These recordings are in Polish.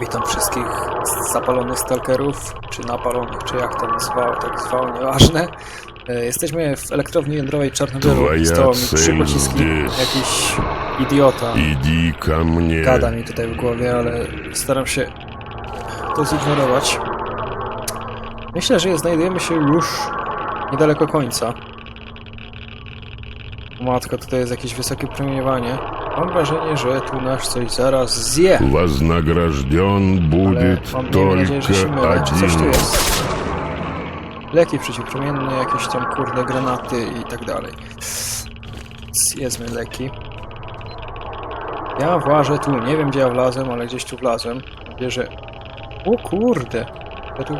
Witam wszystkich zapalonych stalkerów, czy napalonych, czy jak to zwał, tak zwał, nieważne. E, jesteśmy w elektrowni jądrowej Czarnobylu. Stało mi trzy pociski. Jakiś idiota. Idi ka mnie. Gada mi tutaj w głowie, ale staram się to zignorować. Myślę, że znajdujemy się już niedaleko końca. Matka, tutaj jest jakieś wysokie promieniowanie. Mam wrażenie, że tu nas coś zaraz zje. Вознагражден Ale будет mam miejmy nadzieję, że się только mylę. Czy coś tu один. jest? Leki przeciwpromienne, jakieś tam kurde granaty i tak dalej. Zjedzmy leki. Ja włażę tu. Nie wiem gdzie ja wlazłem, ale gdzieś tu wlazłem. Mam nadzieję, że... O kurde! Ja tu...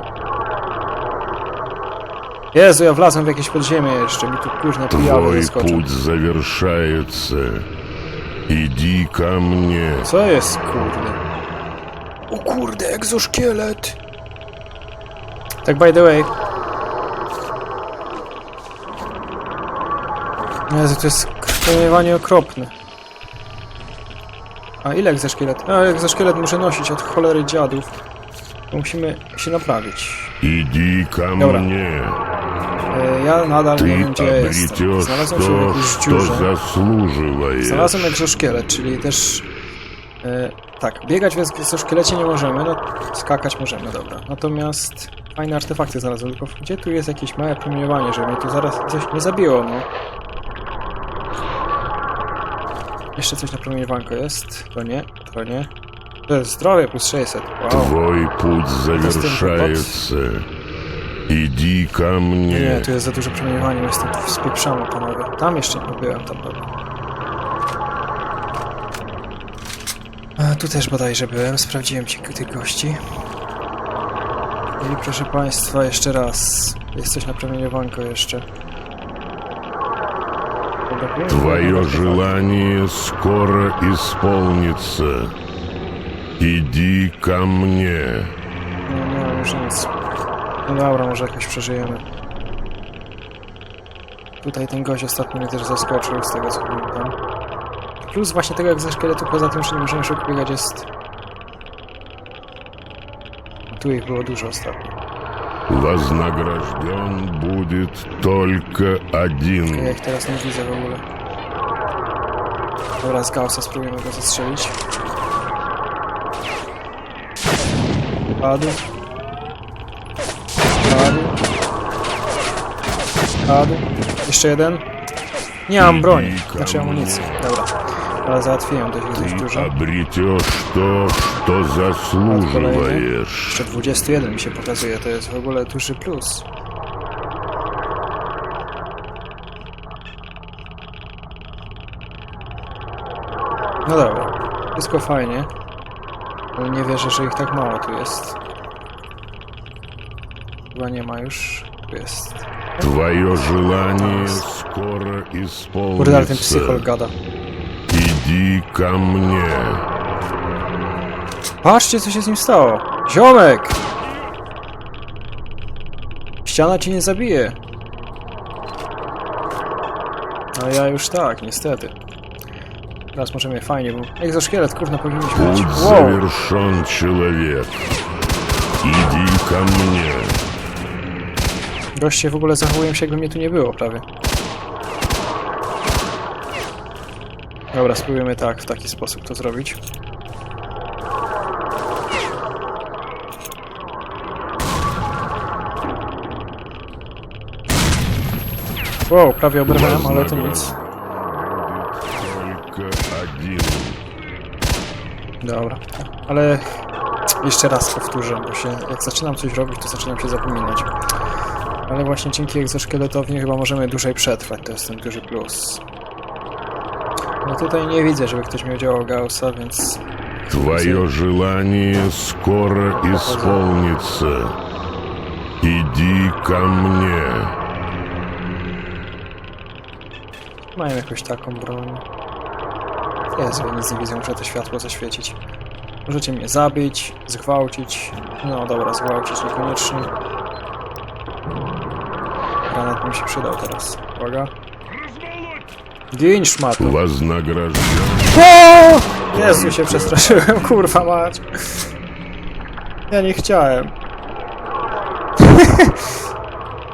Jezu, ja wlazłem w jakieś podziemie jeszcze. Mi tu kurde pijały Твой zaskoczą. путь завершается. Иди ко мне. Co jest kurde? O kurde, egzoszkielet! Tak by the way. Jezu, to jest promieniowanie okropne. A ile egzoszkielet? A, egzoszkielet muszę nosić od cholery dziadów. Bo Musimy się naprawić. Иди ко Dobra. мне. E, ja nadal Ty nie wiem, gdzie jestem. Znalazłem to, w jakiejś dziurze. Znalazłem jakże szkielet, czyli też... E, tak, biegać więc ze szkielecie nie możemy, no skakać możemy, dobra. Natomiast fajne artefakty znalazłem, tylko gdzie tu jest jakieś małe promieniowanie, żeby mnie tu zaraz coś nie zabiło, no. Jeszcze coś na promieniowanko jest? To nie, to nie. To jest zdrowie plus 600, wow. Twój płód zawieszający. завершается. Иди ко Nie, мне. tu jest za dużo promieniowania, jestem tu spieprzamy, panowie. Tam jeszcze nie byłem, tam byłem. A tu też bodajże byłem, sprawdziłem ci tych gości. I proszę państwa, jeszcze raz. Jest coś na promieniowanko jeszcze. Dobra, wiem, Твое dobra, желание скоро исполнится. Иди ко мне. Nie, nie mam już nic. No dobra, może jakoś przeżyjemy. Tutaj ten gość ostatnio mnie też zaskoczył, z tego co pamiętam. Plus właśnie tego egzoszkieletu, poza tym, że nie możemy szybko biegać, jest... Tu ich było dużo ostatnio. Вознагражден будет только Ja один. ich teraz nie widzę w ogóle. Dobra, z Gaussa spróbujemy go zastrzelić. Padł. Padł. Padł. Jeszcze jeden. Nie mam broni. Znaczy amunicji. Dobra. Ale załatwiłem dość, dość Ты dużo. обретешь то, что заслуживаешь. Jeszcze 21 mi się pokazuje. To jest w ogóle duży plus. No dobra. Wszystko fajnie. Ale nie wierzę, że ich tak mało tu jest. Chyba nie ma już. Tu jest. Твое желание скоро Kurde, ale ten psychol исполнится. gada. Иди ко мне. Patrzcie, co się z nim stało! Ziomek! Ściana cię nie zabije. Ale ja już tak, niestety. Teraz możemy fajnie, bo egzoszkielet, kurna, powinniśmy mieć. Путь Wow! завершен, человек. Иди ко мне. Goście w ogóle zachowuję się jakby mnie tu nie było prawie. Dobra, spróbujemy tak, w taki sposób to zrobić. Wow, prawie obrywałem, ale to nic. Dobra, ale jeszcze raz powtórzę, bo się, jak zaczynam coś robić, to zaczynam się zapominać. Ale właśnie dzięki egzoszkieletowi chyba możemy dłużej przetrwać, to jest ten duży plus. No tutaj nie widzę, żeby ktoś miał działał Gaussa, więc Твое желание скоро исполнится. Иди ко мне. mają jakąś taką broń. Jezu, ja nic nie widzę, muszę to światło zaświecić. Możecie mnie zabić, zgwałcić. No dobra, zgwałcić niekoniecznie. Granat mi się przydał teraz. Uwaga. Gin szmato. Вознагражден. O! Jezu, się przestraszyłem, kurwa mać. Ja nie chciałem.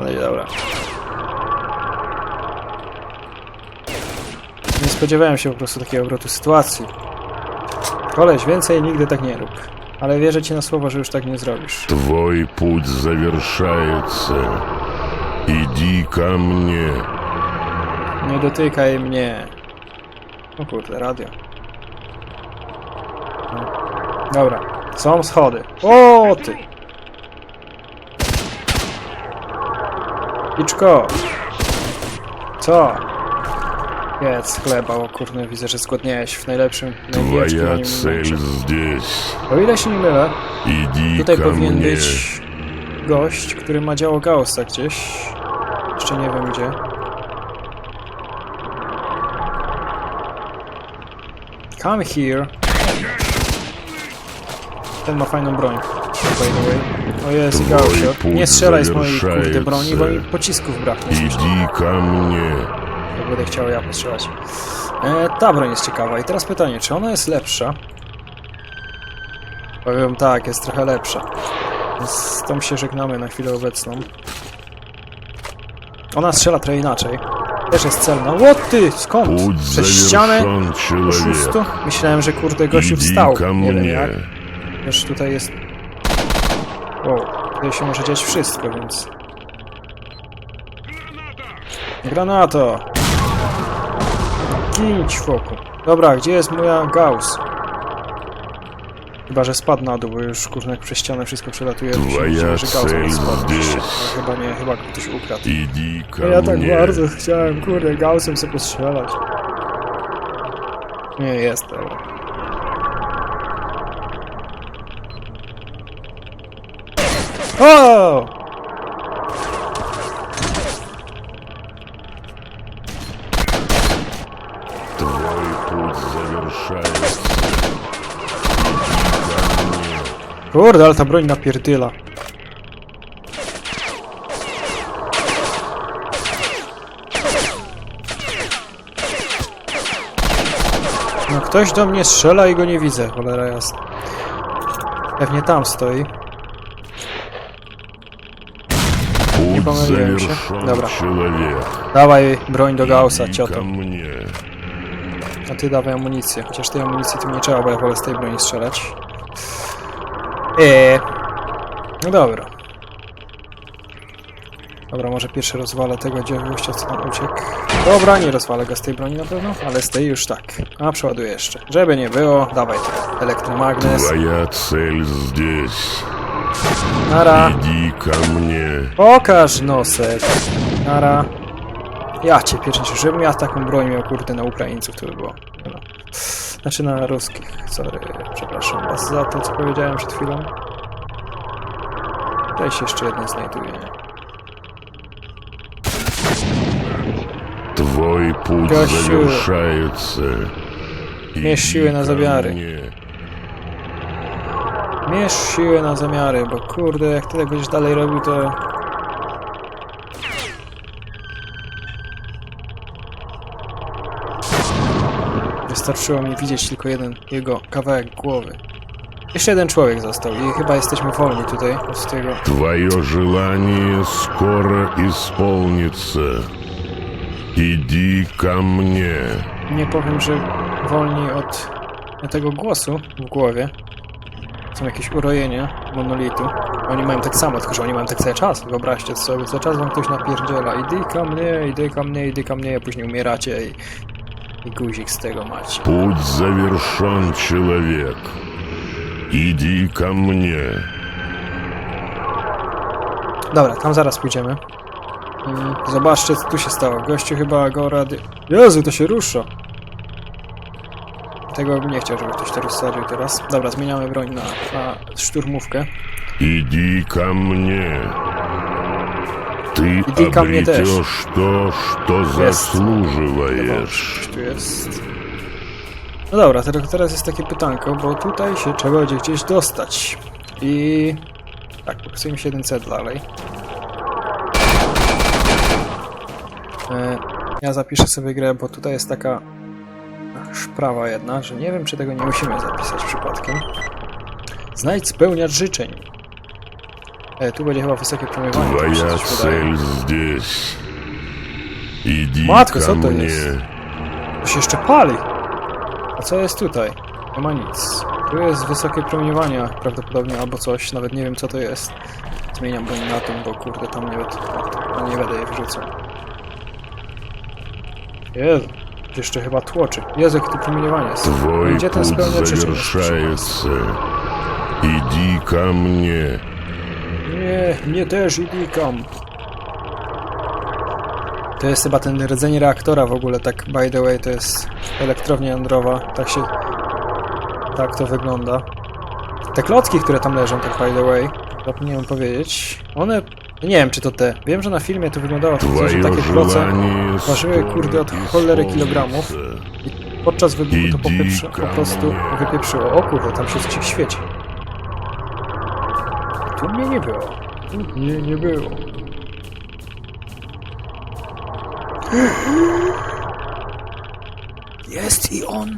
No i dobra. Nie spodziewałem się po prostu takiego obrotu sytuacji. Koleś, więcej nigdy tak nie rób. Ale wierzę ci na słowo, że już tak nie zrobisz. Твой путь завершается. Иди ко мне. Nie dotykaj mnie. O kurde, radio. No. Dobra, są schody. O ty! Iczko! Co? Jedz chleba, o kurde, widzę, że zgodniałeś w najlepszym, największym Твоя moim цель momencie. здесь. O ile się nie mylę, Иди tutaj ко powinien мне. być gość, który ma działo Gaussa gdzieś. jeszcze nie wiem gdzie. Come here. Ten ma fajną broń. By the way. O jest, i. Nie strzelaj z mojej kurde broni, bo mi pocisków braknie. Idź ко mnie. Jak będę chciał ja postrzelać. E, ta broń jest ciekawa. I teraz pytanie, czy ona jest lepsza? Powiem tak, jest trochę lepsza. Z tą się żegnamy na chwilę obecną. Ona strzela trochę inaczej. Też jest celna. Ło ty! Skąd? Przez ścianę? Oszustu? Myślałem, że kurde gościu wstał. Nie wiem jak. Wiesz, tutaj jest... Wow. Tutaj się może dziać wszystko, więc... Granato! Ginić foku. Dobra, gdzie jest moja Gauss? Chyba, że spadł na dół, bo już kurde jak przez ścianę wszystko przelatuje. to się Twoja dziwi, że Gauss cel nie spadł. здесь. Ale Chyba nie, chyba ktoś ukradł. Иди ко No ja tak мне. bardzo chciałem, kurde, Gaussem sobie postrzelać. Nie, jest, dobra. O! Твой путь завершается. Kurde, ale ta broń napierdyla. No ktoś do mnie strzela i go nie widzę, cholera jasna. Pewnie tam stoi. Nie pomyliłem się. Dobra. Dawaj broń do Gaussa, cioto. A ty dawaj amunicję, chociaż tej amunicji tu nie trzeba, bo ja wolę z tej broni strzelać. Eee. No dobra. Dobra, może pierwszy rozwalę tego gościa, co tam uciekł. Dobra, nie rozwalę go z tej broni na pewno, ale z tej już tak. A przeładuję jeszcze. Żeby nie było, dawaj tu. Elektromagnes. Твоя цель здесь. Nara. Иди ко мне. Pokaż nosek. Nara. Ja cię pierniczę, żebym ja taką broń miał, kurde, na Ukraińców, to by było. No. Znaczy na ruskich, sorry, przepraszam was za to, co powiedziałem przed chwilą. Tutaj się jeszcze jeden znajduje. Twój płód Gościu. zawieszający. Mierz siły na zamiary. Mierz siły na zamiary, bo kurde, jak ty tak będziesz dalej robił, to Wystarczyło mi widzieć tylko jeden jego kawałek głowy. Jeszcze jeden człowiek został i chyba jesteśmy wolni tutaj od tego. Твое желание скоро исполнится. Иди ко мне. Nie powiem, że wolni od tego głosu w głowie. Są jakieś urojenia monolitu. Oni mają tak samo, tylko że oni mają tak cały czas. Wyobraźcie sobie, cały czas wam ktoś napierdziela. Idę ka mnie, idę ka mnie, idę ka mnie, a później umieracie i, i guzik z tego macie. Путь завершен, человек. Иди ко мне. Dobra, tam zaraz pójdziemy. Mm, Zobaczcie, co tu się stało. Gościu chyba go rady... Jezu, to się rusza! Tego bym nie chciał, żeby ktoś to rozsadził teraz. Dobra, zmieniamy broń na, na szturmówkę. Иди ко мне. Ты Иди ко мне też. обретешь то, что заслуживаешь. Coś tu jest. No dobra, tylko teraz jest takie pytanko, bo tutaj się trzeba będzie gdzieś dostać. I... Tak, pokazuje mi się jeden cel dalej. E, ja zapiszę sobie grę, bo tutaj jest taka szprawa jedna, że nie wiem, czy tego nie musimy zapisać przypadkiem. Znajdź spełniacz życzeń. E, tu będzie chyba wysokie promieniowanie. tak mi się Твоя coś wydaje. цель здесь. Иди Matko, ко co to мне. jest? To się jeszcze pali! A co jest tutaj? Nie ma nic. Tu jest wysokie promieniowania prawdopodobnie albo coś, nawet nie wiem co to jest. Zmieniam broń na tą, bo kurde tam nawet no nie będę je wrzucał. Jezu, jeszcze chyba tłoczy. Jezu, jakie tu promieniowanie jest. Твой Gdzie ten путь spełnia życzenie? завершается. Иди ко мне. Nie, mnie też unikam. To jest chyba ten rdzeń reaktora w ogóle, tak by the way, to jest elektrownia jądrowa, tak się... Tak to wygląda. Te klocki, które tam leżą, tak by the way, zapomniałem powiedzieć, one... Nie wiem, czy to te. Wiem, że na filmie to wyglądało tak, że takie kloce ważyły, kurde, od cholery kilogramów. I podczas wybuchu to po prostu wypieprzyło. O kurde, tam się świeci. Tu mnie nie było. Tu mnie nie było. Jest i on!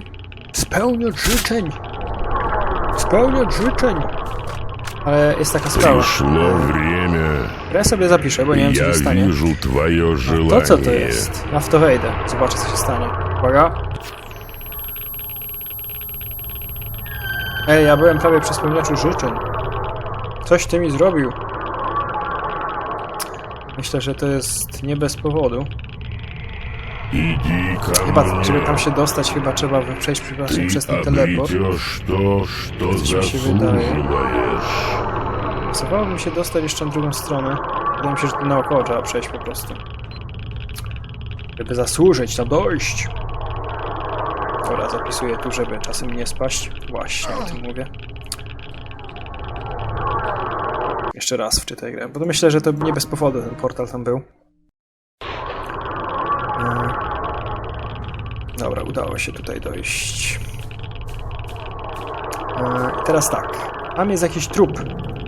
Spełniać życzeń! Spełniać życzeń! Ale jest taka sprawa. Пришло время. Ja sobie zapiszę, bo nie wiem co Я się stanie. вижу твое желание. To co to jest? Ja w to wejdę. Zobaczę co się stanie. Uwaga. Ej, ja byłem prawie przy spełniaczu życzeń. Coś ty mi zrobił. Myślę, że to jest nie bez powodu. Chyba, żeby tam się dostać, chyba trzeba przejść przepraszam, przez ten teleport. Coś mi się wydaje. Chciałbym się dostać jeszcze na drugą stronę. Wydaje mi się, że tu naokoło trzeba przejść po prostu. Żeby zasłużyć, to dojść. Dobra, zapisuję tu, żeby czasem nie spaść. Właśnie o tym mówię. jeszcze raz wczytaj grę, bo to myślę, że to nie bez powodu ten portal tam był. E, dobra, udało się tutaj dojść. E, teraz tak. Tam jest jakiś trup.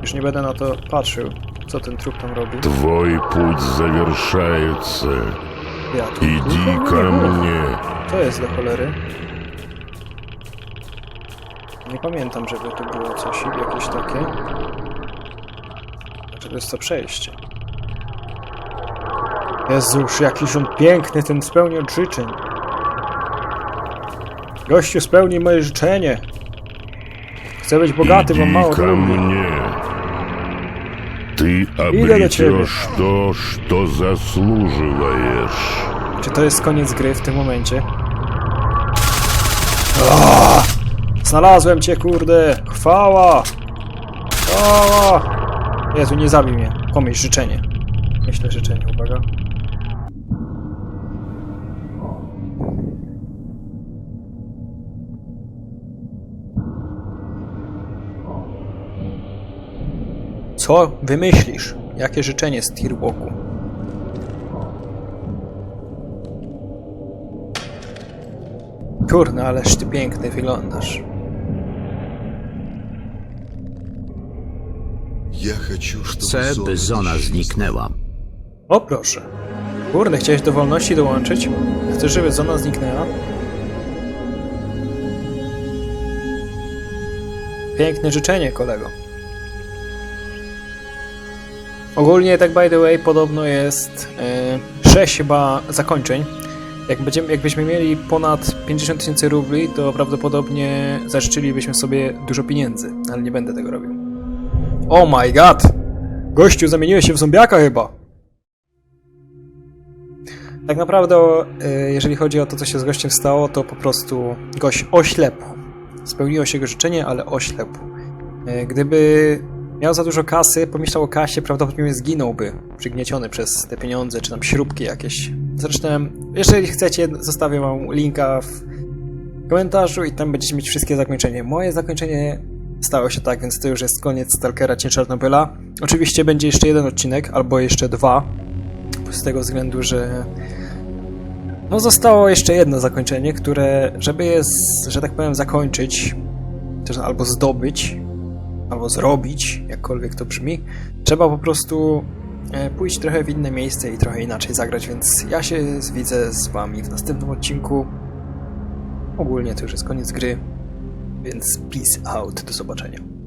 Już nie będę na to patrzył, co ten trup tam robi. Twój płód zawierszający. Ja tu. Idź ко mnie. To jest do cholery. Nie pamiętam, żeby tu było coś jakieś takie. Znaczy to jest to przejście. Jezuż, jakiś on piękny, ten spełnia życzeń. Gościu, spełnij moje życzenie. Chcę być bogaty, mam Иди mało ко drugi. мне. Ты Idę do ciebie. обретешь то, что заслуживаешь. Czy to jest koniec gry w tym momencie? Aaaa! Znalazłem cię, kurde! Chwała! Chwała! Jezu, nie zabij mnie. Pomyśl życzenie. Myślę życzenie, uwaga. Co wymyślisz? Jakie życzenie z Tirwoku? Kurna, ależ ty piękny wyglądasz. Chcę, by Zona zniknęła. O proszę. Kurde, chciałeś do wolności dołączyć? Chcesz, żeby zona zniknęła? Piękne życzenie, kolego. Ogólnie, tak by the way, podobno jest e, 6 chyba zakończeń. Jak będziemy, jakbyśmy mieli ponad 50 tysięcy rubli, to prawdopodobnie zażyczylibyśmy sobie dużo pieniędzy, ale nie będę tego robił. Oh my god! Gościu, zamieniłeś się w zombiaka chyba! Tak naprawdę, e, jeżeli chodzi o to, co się z gościem stało, to po prostu gość oślepł. Spełniło się jego życzenie, ale oślepł. E, Gdyby miał za dużo kasy, pomyślał o kasie, prawdopodobnie zginąłby, przygnieciony przez te pieniądze, czy tam śrubki jakieś. Zresztą, jeżeli chcecie, zostawię wam linka w komentarzu i tam będziecie mieć wszystkie zakończenia. Moje zakończenie stało się tak, więc to już jest koniec Stalkera Cień Czarnobyla. Oczywiście będzie jeszcze jeden odcinek, albo jeszcze dwa, z tego względu, że no zostało jeszcze jedno zakończenie, które, żeby je, że tak powiem, zakończyć, też albo zdobyć, albo zrobić, jakkolwiek to brzmi, trzeba po prostu e, pójść trochę w inne miejsce i trochę inaczej zagrać, więc ja się widzę z wami w następnym odcinku. Ogólnie to już jest koniec gry, więc peace out, do zobaczenia.